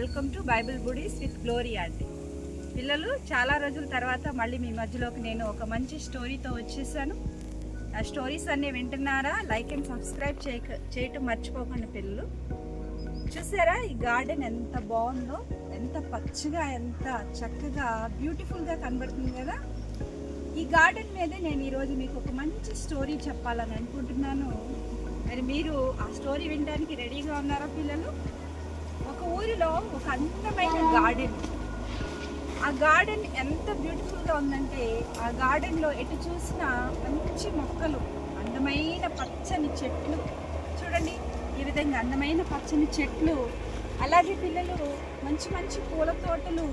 Welcome to Bible buddies with glory aunty. పిల్లలు చాలా రోజుల తర్వాత మళ్ళీ మీ మధ్యలోకి నేను ఒక మంచి స్టోరీతో వచ్చేసాను. ఆ స్టోరీస్ అన్నీ వింటున్నారా? లైక్ అండ్ సబ్స్క్రైబ్ చేయక చేయటం మర్చిపోకండి పిల్లలు. చూసారా ఈ గార్డెన్ ఎంత బాగుందో? ఎంత పచ్చగా ఎంత చక్కగా బ్యూటిఫుల్గా కనబడుతుంది కదా? ఈ గార్డెన్ మీదే నేను ఈరోజు మీకు ఒక మంచి స్టోరీ చెప్పాలని అనుకుంటున్నాను. మరి మీరు ఆ స్టోరీ వినడానికి రెడీగా ఉన్నారా పిల్లలు? ఒక ఒక అందమైన గార్డెన్. ఆ గార్డెన్ ఎంత బ్యూటిఫుల్గా ఉందంటే ఆ గార్డెన్లో ఎటు చూసినా మంచి మొక్కలు అందమైన పచ్చని చెట్లు. చూడండి ఈ విధంగా అందమైన పచ్చని చెట్లు. అలాగే పిల్లలు మంచి మంచి పూల తోటలు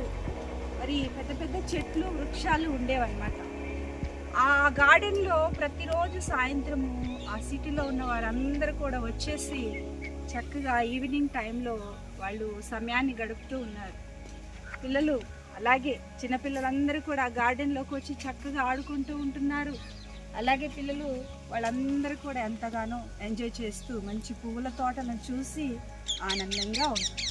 మరి పెద్ద పెద్ద చెట్లు వృక్షాలు ఉండేవన్నమాట. ఆ గార్డెన్లో ప్రతిరోజు సాయంత్రము ఆ సిటీలో ఉన్న వారందరూ కూడా వచ్చేసి చక్కగా ఈవినింగ్ టైంలో వాళ్ళు సమయాన్ని గడుపుతూ ఉన్నారు. పిల్లలు అలాగే చిన్నపిల్లలందరూ కూడా ఆ గార్డెన్లోకి వచ్చి చక్కగా ఆడుకుంటూ ఉంటున్నారు. అలాగే పిల్లలు వాళ్ళందరూ కూడా ఎంతగానో ఎంజాయ్ చేస్తూ మంచి పువ్వుల తోటను చూసి ఆనందంగా ఉంటారు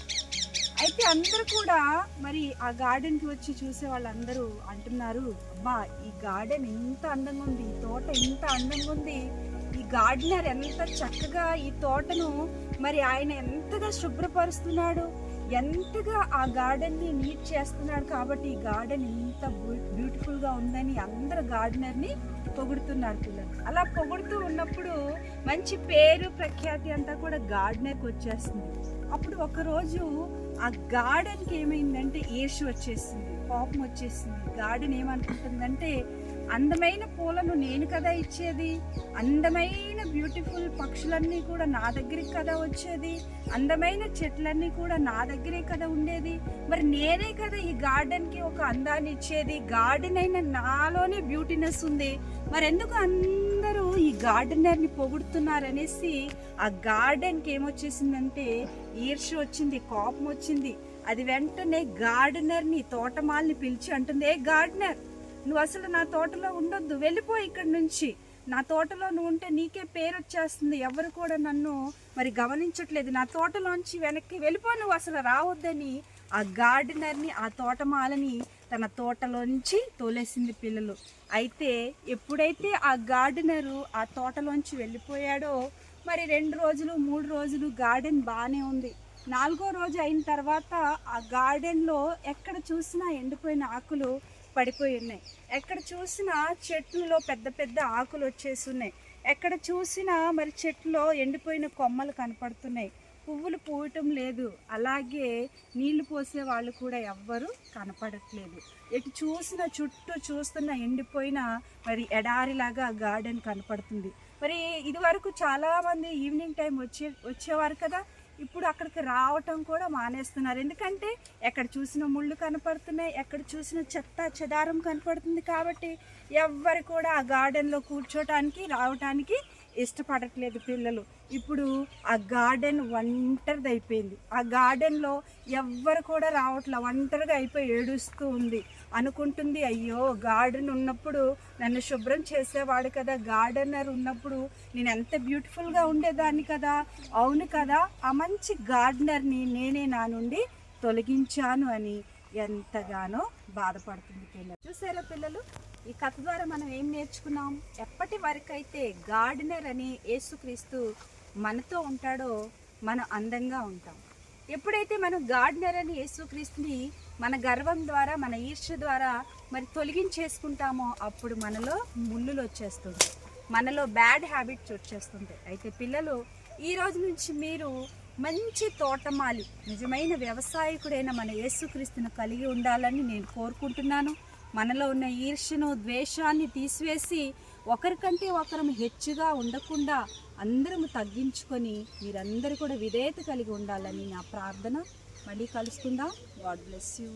అయితే అందరూ కూడా మరి ఆ గార్డెన్కి వచ్చి చూసే వాళ్ళందరూ అంటున్నారు అబ్బా ఈ గార్డెన్ ఎంత అందంగా ఉంది ఈ తోట ఎంత అందంగా ఉంది ఈ గార్డెనర్ ఎంత చక్కగా ఈ తోటను మరి ఆయన ఎంతగా శుభ్రపరుస్తున్నాడు ఎంతగా ఆ గార్డెన్ని నీట్ చేస్తున్నాడు కాబట్టి ఈ గార్డెన్ ఇంత బ్యూటిఫుల్గా ఉందని అందరు గార్డెనర్ని పొగుడుతున్నారు పిల్లలు. అలా పొగుడుతూ ఉన్నప్పుడు మంచి పేరు ప్రఖ్యాతి అంతా కూడా గార్డెనర్కి వచ్చేస్తుంది. అప్పుడు ఒకరోజు ఆ గార్డెన్కి ఏమైందంటే ఈర్ష వచ్చేసింది కోపం వచ్చేసింది. గార్డెన్ ఏమనుకుంటుందంటే అందమైన పూలను నేను కదా ఇచ్చేది అందమైన బ్యూటిఫుల్ పక్షులన్నీ కూడా నా దగ్గరికి కదా వచ్చేది అందమైన చెట్లన్నీ కూడా నా దగ్గరే కదా ఉండేది. మరి నేనే కదా ఈ గార్డెన్కి ఒక అందాన్ని ఇచ్చేది గార్డెన్ అయిన నాలోనే బ్యూటీనెస్ ఉంది. మరి ఎందుకు అందరూ ఈ గార్డెనర్ని పొగుడుతున్నారనేసి ఆ గార్డెన్కి ఏమొచ్చేసిందంటే ఈర్ష వచ్చింది కోపం వచ్చింది. అది వెంటనే గార్డెనర్ని తోటమాల్ని పిలిచి అంటుంది ఏ గార్డెనర్ నువ్వు అసలు నా తోటలో ఉండొద్దు. వెళ్ళిపో ఇక్కడి నుంచి. నా తోటలో నువ్వు ఉంటే నీకే పేరు వచ్చేస్తుంది ఎవరు కూడా నన్ను మరి గమనించట్లేదు. నా తోటలోంచి వెనక్కి వెళ్ళిపో నువ్వు అసలు రావద్దని ఆ గార్డెనర్ని ఆ తోటమాలని తన తోటలోంచి తోలేసింది పిల్లలు. అయితే ఎప్పుడైతే ఆ గార్డెనరు ఆ తోటలోంచి వెళ్ళిపోయాడో మరి రెండు రోజులు మూడు రోజులు గార్డెన్ బాగానే ఉంది. నాలుగో రోజు అయిన తర్వాత ఆ గార్డెన్లో ఎక్కడ చూసినా ఎండిపోయిన ఆకులు పడిపోయి ఉన్నాయి. ఎక్కడ చూసినా చెట్లలో పెద్ద పెద్ద ఆకులు వచ్చేసి ఉన్నాయి. ఎక్కడ చూసినా మరి చెట్లో ఎండిపోయిన కొమ్మలు కనపడుతున్నాయి. పువ్వులు పూయటం లేదు. అలాగే నీళ్ళు పోసే వాళ్ళు కూడా ఎవ్వరు కనపడట్లేదు. ఎటు చూసిన చుట్టూ చూస్తున్న ఎండిపోయిన మరి ఎడారిలాగా గార్డెన్ కనపడుతుంది. మరి ఇదివరకు చాలామంది ఈవినింగ్ టైం వచ్చే వచ్చేవారు కదా? ఇప్పుడు అక్కడికి రావటం కూడా మానేస్తున్నారు. ఎందుకంటే ఎక్కడ చూసిన ముళ్ళు కనపడుతున్నాయి ఎక్కడ చూసిన చెత్త చెదారం కనపడుతుంది కాబట్టి ఎవ్వరు కూడా ఆ గార్డెన్లో కూర్చోటానికి రావటానికి ఇష్టపడట్లేదు పిల్లలు. ఇప్పుడు ఆ గార్డెన్ ఒంటరిది అయిపోయింది. ఆ గార్డెన్లో ఎవ్వరు కూడా రావట్లే ఒంటరిగా అయిపోయి ఏడుస్తూ ఉంది. అనుకుంటుంది అయ్యో గార్డెన్ ఉన్నప్పుడు నన్ను శుభ్రం చేసేవాడు కదా గార్డెనర్ ఉన్నప్పుడు నేను ఎంత బ్యూటిఫుల్గా ఉండేదాన్ని కదా. అవును కదా ఆ మంచి గార్డెనర్ని నేనే నా నుండి తొలగించాను అని ఎంతగానో బాధపడుతుంది పిల్లలు. చూసారా పిల్లలు? ఈ కథ ద్వారా మనం ఏం నేర్చుకున్నాం? ఎప్పటి వరకైతే గార్డెనర్ అని యేసుక్రీస్తు మనతో ఉంటాడో మనం అందంగా ఉంటాం. ఎప్పుడైతే మనం గార్డెనర్ అని యేసుక్రీస్తుని మన గర్వం ద్వారా మన ఈర్ష ద్వారా మరి తొలగించేసుకుంటామో అప్పుడు మనలో ముళ్ళులు వచ్చేస్తుంది మనలో బ్యాడ్ హ్యాబిట్స్ వచ్చేస్తుంటాయి. అయితే పిల్లలు ఈ రోజు నుంచి మీరు మంచి తోటమాలి నిజమైన వ్యవసాయకుడైన మన యేసుక్రీస్తును కలిగి ఉండాలని నేను కోరుకుంటున్నాను. మనలో ఉన్న ఈర్ష్యను ద్వేషాన్ని తీసివేసి ఒకరికంటే ఒకరం హెచ్చుగా ఉండకుండా అందరము తగ్గించుకొని మీరందరూ కూడా విధేయత కలిగి ఉండాలని నా ప్రార్థన. మళ్ళీ కలుసుకుందాం. God bless you.